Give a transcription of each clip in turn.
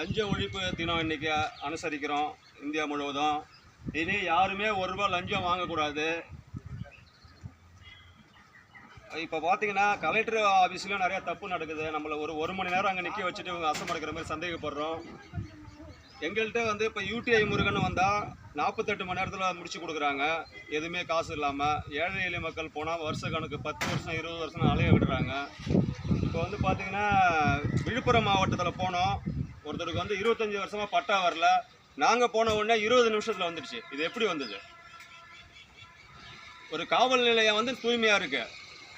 லஞ்ச ஒழிப்பு தினம் இன்றைக்கி அனுசரிக்கிறோம் இந்தியா முழுவதும். இனி யாருமே ஒரு ரூபா லஞ்சம் வாங்கக்கூடாது. இப்போ பார்த்தீங்கன்னா கலெக்டர் ஆஃபீஸ்லையும் நிறையா தப்பு நடக்குது. நம்மளை ஒரு ஒரு மணி நேரம் அங்கே நிற்க வச்சுட்டு இவங்க அசமடைக்கிற மாதிரி சந்தேகப்படுறோம். எங்கள்கிட்ட வந்து இப்போ யூடிஐ முருகன் வந்தால் நாற்பத்தெட்டு மணி நேரத்தில் முடிச்சு கொடுக்குறாங்க. எதுவுமே காசு இல்லாமல் ஏழை எளிய மக்கள் போனால் வருஷ கணக்கு பத்து வருஷம் இருபது வருஷம் அலைய விடுறாங்க. இப்போ வந்து பார்த்திங்கன்னா விழுப்புரம் மாவட்டத்தில் போனோம். ஒருத்தருக்கு வந்து இருபத்தஞ்சி வருஷமாக பட்டா வரல. நாங்கள் போன உடனே இருபது நிமிஷத்தில் வந்துடுச்சு. இது எப்படி வந்தது? ஒரு காவல் நிலையம் வந்து தூய்மையாக இருக்கு.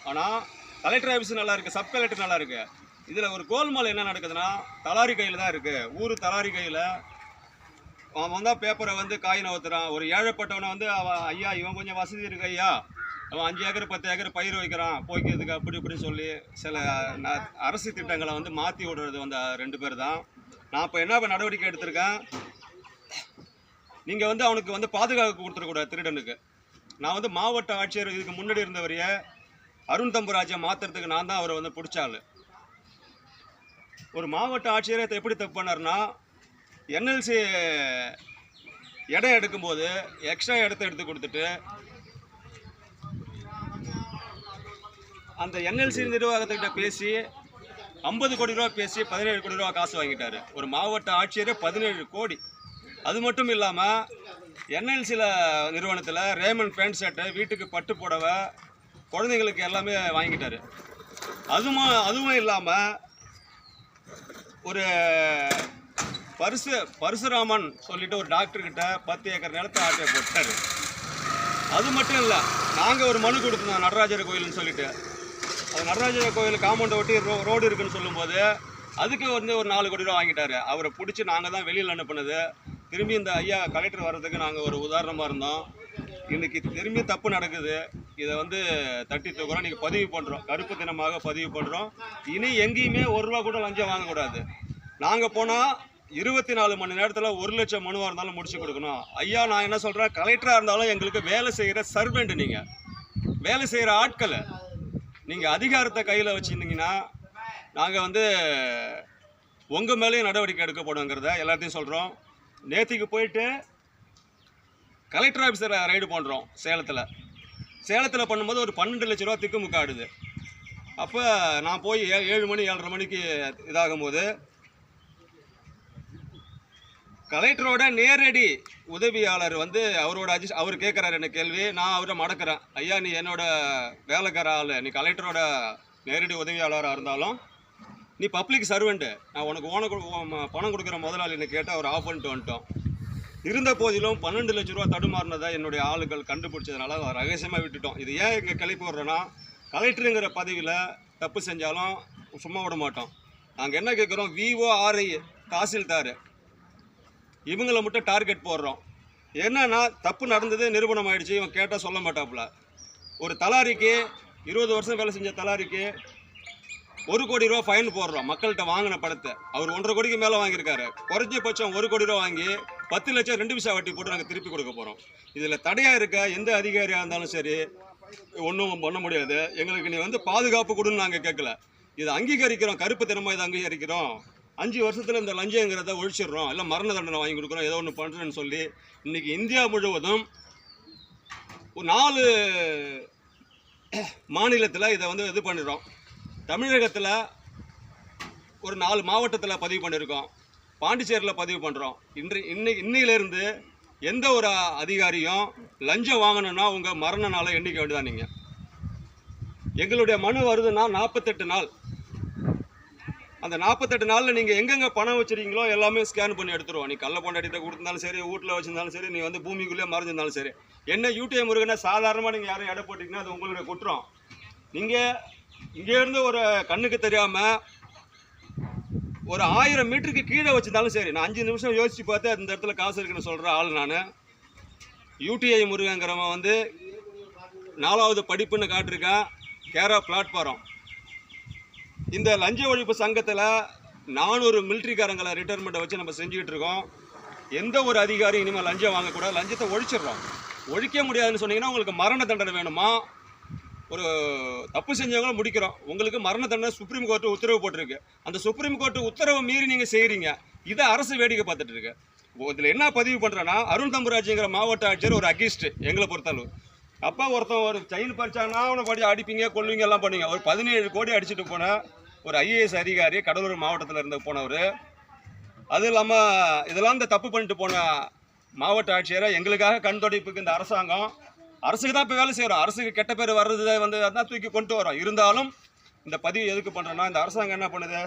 ஆனால் கலெக்டர் ஆஃபீஸ் நல்லா இருக்கு சப் கலெக்டர் நல்லா இருக்கு. இதில் ஒரு கோல்மால் என்ன நடக்குதுன்னா தலாரி கையில் தான் இருக்கு. ஊர் தலாரி கையில். அவன் வந்தால் பேப்பரை வந்து காய் நவுத்துறான் ஒரு ஏழைப்பட்டவனை வந்து அவன் ஐயா இவன் கொஞ்சம் வசதி இருக்கு ஐயா. அவன் அஞ்சு ஏக்கர் பத்து ஏக்கர் பயிர் வைக்கிறான். போய்க்கிறதுக்கு அப்படி இப்படின்னு சொல்லி சில ந- அரசு திட்டங்களை வந்து மாற்றி விடுறது வந்து ரெண்டு பேர் தான். நான் இப்போ என்ன நடவடிக்கை எடுத்திருக்கேன்? நீங்கள் வந்து அவனுக்கு வந்து பாதுகாப்பு கொடுத்துடக்கூடாது திருடனுக்கு. நான் வந்து மாவட்ட ஆட்சியர் இதுக்கு முன்னாடி இருந்தவரையே அருண் தம்புராஜை மாற்றுறதுக்கு நான் தான் அவரை வந்து பிடிச்சாள் ஒரு மாவட்ட ஆட்சியரை இதை எப்படி தப்பு பண்ணார்னா என்எல்சி இடம் எடுக்கும்போது எக்ஸ்ட்ரா இடத்த எடுத்து கொடுத்துட்டு அந்த என்எல்சி நிர்வாகத்துக்கிட்ட பேசி ஐம்பது கோடி ரூபா பேசி பதினேழு கோடி ரூபா காசு வாங்கிட்டாரு. ஒரு மாவட்ட ஆட்சியரே பதினேழு கோடி. அது மட்டும் இல்லாமல் என்எல்சியில் நிறுவனத்தில் ரேமன் பேண்ட் ஷர்ட்டு வீட்டுக்கு பட்டு புடவை குழந்தைங்களுக்கு எல்லாமே வாங்கிட்டாரு. அதுவும் அதுவும் இல்லாமல் ஒரு பரிசு பரசுராமன் சொல்லிட்டு ஒரு டாக்டர்கிட்ட பத்து ஏக்கர் நிலத்தை ஆட்டையை போட்டார். அது மட்டும் இல்லை நாங்கள் ஒரு மனு கொடுத்தோம் நடராஜர் கோயில்னு சொல்லிட்டு. அது நடராஜர் கோயில் காம்பவுண்டை ஒட்டி ரோ ரோடு இருக்குன்னு சொல்லும்போது அதுக்கு வந்து ஒரு நாலு கோடி ரூபா வாங்கிட்டாரு. அவரை பிடிச்சி நாங்கள் தான் வெளியில் அனுப்புனது. திரும்பி இந்த ஐயா கலெக்டர் வர்றதுக்கு நாங்கள் ஒரு உதாரணமாக இருந்தோம். இன்னைக்கு திரும்பி தப்பு நடக்குது. இதை வந்து தட்டி தூக்குறோம். நீங்கள் பதிவு பண்ணுறோம் கருப்பு தினமாக பதிவு பண்ணுறோம் இனி எங்கேயுமே ஒரு ரூபா கூட லஞ்சம் வாங்கக்கூடாது. நாங்கள் போனால் இருபத்தி நாலு மணி நேரத்தில் ஒரு லட்சம் மனுவாக இருந்தாலும் முடிச்சு கொடுக்கணும். ஐயா நான் என்ன சொல்கிறேன் கலெக்டராக இருந்தாலும் எங்களுக்கு வேலை செய்கிற சர்வெண்ட் நீங்கள் வேலை செய்கிற ஆட்களை. நீங்கள் அதிகாரத்தை கையில் வச்சுருந்தீங்கன்னா நாங்கள் வந்து உங்கள் மேலேயும் நடவடிக்கை எடுக்கப்படுங்கிறத எல்லாத்தையும் சொல்கிறோம் நேத்திக்கு போயிட்டு கலெக்டர் ஆஃபீஸரை ரைடு பண்ணுறோம் சேலத்தில். சேலத்தில் பண்ணும்போது ஒரு பன்னெண்டு லட்ச ரூபா திக்குமுக்காடுது. அப்போ நான் போய் ஏ ஏழு மணி ஏழரை மணிக்கு இதாகும்போது கலெக்டரோட நேரடி உதவியாளர் வந்து அவரோட அஜி அவர் கேட்குறாரு என்ன கேள்வி. நான் அவரை மடக்கிறேன். ஐயா நீ என்னோட வேலைக்கார ஆள் நீ கலெக்டரோட நேரடி உதவியாளராக இருந்தாலும் நீ பப்ளிக் சர்வெண்ட்டு நான் உனக்கு ஓன கொடு- பணம் கொடுக்குற முதலாளின்னு கேட்டால் அவர் ஆஃப் பண்ணிட்டு வந்துட்டோம். இருந்த போதிலும் பன்னெண்டு லட்ச ரூபா தடுமாறினதை என்னுடைய ஆளுகள் கண்டுபிடிச்சதுனால அதை ரகசியமாக விட்டுட்டோம். இது ஏன் இங்கே கிளப்பி விட்றோன்னா கலெக்டருங்கிற பதவியில் தப்பு செஞ்சாலும் சும்மா விட மாட்டோம். நாங்கள் என்ன கேட்குறோம் விஓஆர்ஐ தாசில்தார். இவங்களை மட்டும் டார்கெட் போடுறோம். என்னன்னா தப்பு நடந்தது நிரூபணம் ஆயிடுச்சு இவன் கேட்டால் சொல்ல மாட்டாப்புல. ஒரு தலாரிக்கு இருபது வருஷம் வேலை செஞ்ச தலாரிக்கு ஒரு கோடி ரூபா ஃபைன் போடுறோம் மக்கள்கிட்ட வாங்கின படத்தை அவர் ஒன்றரை கோடிக்கு மேலே வாங்கியிருக்காரு. குறைஞ்சபட்சம் ஒரு கோடி ரூபா வாங்கி பத்து லட்சம் ரெண்டு பைசா வட்டி போட்டு நாங்கள் திருப்பி கொடுக்க போகிறோம் இதில் தடையாக இருக்க எந்த அதிகாரியாக இருந்தாலும் சரி ஒன்றும் பண்ண முடியாது. எங்களுக்கு நீ வந்து பாதுகாப்பு கொடுன்னு நாங்கள் கேட்கல இதை அங்கீகரிக்கிறோம் கருப்பு தினமாக இதை அங்கீகரிக்கிறோம். அஞ்சு வருஷத்தில் இந்த லஞ்சங்கிறத ஒழிச்சிடுறோம். இல்லை மரண தண்டனை வாங்கி கொடுக்குறோம். ஏதோ ஒன்று பண்ணுறேன்னு சொல்லி இன்றைக்கி இந்தியா முழுவதும் ஒரு நாலு மாநிலத்தில் இதை வந்து இது பண்ணிடுறோம். தமிழகத்தில் ஒரு நாலு மாவட்டத்தில் பதிவு பண்ணியிருக்கோம் பாண்டிச்சேரியில் பதிவு பண்ணுறோம் இன்று இன்னை இன்னையிலேருந்து எந்த ஒரு அதிகாரியும் லஞ்சம் வாங்கணும்னா உங்கள் மரண நாளை எண்ணிக்க வேண்டியதான் நீங்கள் எங்களுடைய மனு வருதுன்னா நாற்பத்தெட்டு நாள். அந்த நாற்பத்தெட்டு நாளில் நீங்கள் எங்கெங்கே பணம் வச்சுருக்கீங்களோ எல்லாமே ஸ்கேன் பண்ணி எடுத்துருவோம். நீ கள்ள பொண்டாட்டிட்ட கொடுத்திருந்தாலும் சரி வீட்டில் வச்சிருந்தாலும் சரி நீ வந்து பூமிக்குள்ளேயே மறைஞ்சிருந்தாலும் சரி. என்ன யூடிஐ முருகனை சாதாரணமாக நீங்கள் யாரும் எடை போட்டிங்கன்னா அது உங்களுடைய குற்றம். நீங்கள் இங்கேருந்து ஒரு கண்ணுக்கு தெரியாமல் ஒரு ஆயிரம் மீட்டருக்கு கீழே வச்சிருந்தாலும் சரி நான் அஞ்சு நிமிஷம் யோசித்து பார்த்து அந்த இடத்துல காசு இருக்குன்னு சொல்கிற ஆள் நான். யூடிஐ முருகங்கிறவன் வந்து நாலாவது படிப்புன்னு காட்டிருக்கேன் கேரா பிளாட்ஃபாரம் இந்த லஞ்ச ஒழிப்பு சங்கத்தில் நானூறு மிலிட்ரிக்காரங்களை ரிட்டைர்மெண்ட்டை வச்சு நம்ம செஞ்சுக்கிட்டு இருக்கோம். எந்த ஒரு அதிகாரி இனிமேல் லஞ்சம் வாங்கக்கூடாது. லஞ்சத்தை ஒழிச்சிடுறோம். ஒழிக்க முடியாதுன்னு சொன்னீங்கன்னா உங்களுக்கு மரண தண்டனை வேணுமா? ஒரு தப்பு செஞ்சவங்களும் முடிக்கிறோம். உங்களுக்கு மரண தண்டனை சுப்ரீம் கோர்ட்டு உத்தரவு போட்டிருக்கு. அந்த சுப்ரீம் கோர்ட்டு உத்தரவை மீறி நீங்கள் செய்கிறீங்க இதை அரசு வேடிக்கை பார்த்துட்டு இருக்கு. இதில் என்ன பதிவு பண்ணுறேன்னா அருண் தம்புராஜுங்கிற மாவட்ட ஆட்சியர் ஒரு அகிஸ்ட் எங்களை பொறுத்தளவு. அப்பா ஒருத்தன் ஒரு செயின் பறிச்சாங்கன்னா அவனை படி அடிப்பீங்க கொள்வீங்க எல்லாம் பண்ணுவீங்க. ஒரு பதினேழு கோடி அடிச்சுட்டு போனேன் ஒரு ஐஏஎஸ் அதிகாரி கடலூர் மாவட்டத்தில் இருந்து போனவர். அது இல்லாமல் இதெல்லாம் இந்த தப்பு பண்ணிட்டு போன மாவட்ட ஆட்சியரை எங்களுக்காக கண் தொடைப்புக்கு இந்த அரசாங்கம். அரசுக்கு தான் இப்போ வேலை செய்கிறோம் அரசுக்கு கெட்ட பேர் வர்றது வந்து அதான் தூக்கி கொண்டு வரோம் இருந்தாலும் இந்த பதிவு எதுக்கு பண்ணுறோன்னா இந்த அரசாங்கம் என்ன பண்ணுது?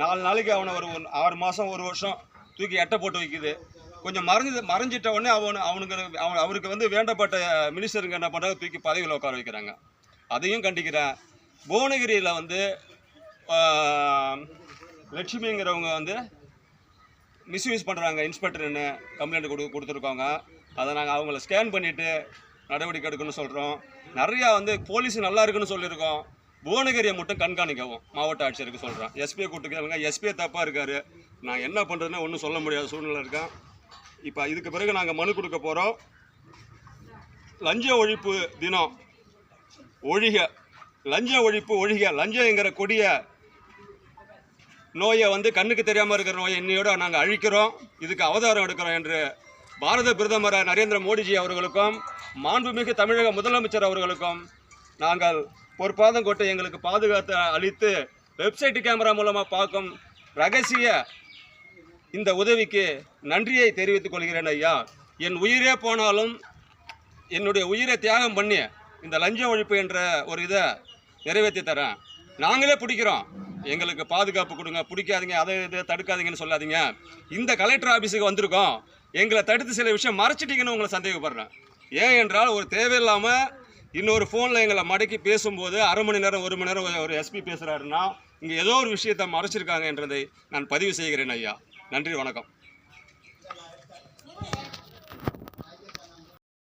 நாலு நாளைக்கு அவனை ஒரு ஆறு மாதம் ஒரு வருஷம் தூக்கி எட்டை போட்டு வைக்குது. கொஞ்சம் மறைஞ்சு மறைஞ்சிட்ட உடனே அவனு அவனுக்கு அவன் அவருக்கு வந்து வேண்டப்பட்ட மினிஸ்டருங்க என்ன பண்ணுறாங்க தூக்கி பதவியில் உட்கார வைக்கிறாங்க. அதையும் கண்டிக்கிறேன். புவனகிரியில் வந்து லட்சுமிங்கிறவங்க வந்து மிஸ்யூஸ் பண்ணுறாங்க இன்ஸ்பெக்டர்னு கம்ப்ளைண்ட் கொடு கொடுத்துருக்கோங்க. அதை நாங்கள் அவங்கள ஸ்கேன் பண்ணிவிட்டு நடவடிக்கை எடுக்கணும்னு சொல்கிறோம் நிறையா வந்து போலீஸ் நல்லா இருக்குன்னு சொல்லியிருக்கோம். புவனகிரியை மட்டும் கண்காணிக்கவும் மாவட்ட ஆட்சியருக்கு சொல்கிறேன் எஸ்பியை கூப்பிட்டு எஸ்பியை தப்பாக இருக்கார். நான் என்ன பண்ணுறதுன்னு ஒன்றும் சொல்ல முடியாத சூழ்நிலை இருக்கேன். இப்போ இதுக்கு பிறகு நாங்கள் மனு கொடுக்க போகிறோம் லஞ்ச ஒழிப்பு தினம் ஒழிக லஞ்ச ஒழிப்பு ஒழிக லஞ்சங்கிற கொடிய நோயை வந்து கண்ணுக்கு தெரியாமல் இருக்கிற நோயை இன்னையோட நாங்கள் அழிக்கிறோம். இதுக்கு அவதாரம் எடுக்கிறோம் என்று பாரத பிரதமர் நரேந்திர மோடிஜி அவர்களுக்கும் மாண்புமிகு தமிழக முதலமைச்சர் அவர்களுக்கும் நாங்கள் பொற்பாதம் கொண்டு எங்களுக்கு பாதுகாத்து அளித்து வெப்சைட் கேமரா மூலமாக பார்க்கும் ரகசிய இந்த உதவிக்கு நன்றியை தெரிவித்துக் கொள்கிறேன் ஐயா. என் உயிரே போனாலும் என்னுடைய உயிரை தியாகம் பண்ணி இந்த லஞ்ச ஒழிப்பு என்ற ஒரு இதை நிறைவேற்றி தரேன். நாங்களே பிடிக்கிறோம். எங்களுக்கு பாதுகாப்பு கொடுங்க பிடிக்காதீங்க அதை இதை தடுக்காதீங்கன்னு சொல்லாதீங்க. இந்த கலெக்டர் ஆஃபீஸுக்கு வந்திருக்கோம். எங்களை தடுத்து சில விஷயம் மறைச்சிட்டிங்கன்னு உங்களை சந்தேகப்படுறேன். ஏன் என்றால் ஒரு தேவையில்லாமல் இன்னொரு ஃபோனில் எங்களை மடக்கி பேசும்போது அரை மணி நேரம் ஒரு மணி நேரம் ஒரு எஸ்பி பேசுகிறாருன்னா இங்கே ஏதோ ஒரு விஷயத்தை மறைச்சிருக்காங்க என்றதை நான் பதிவு செய்கிறேன் ஐயா. நன்றி வணக்கம்.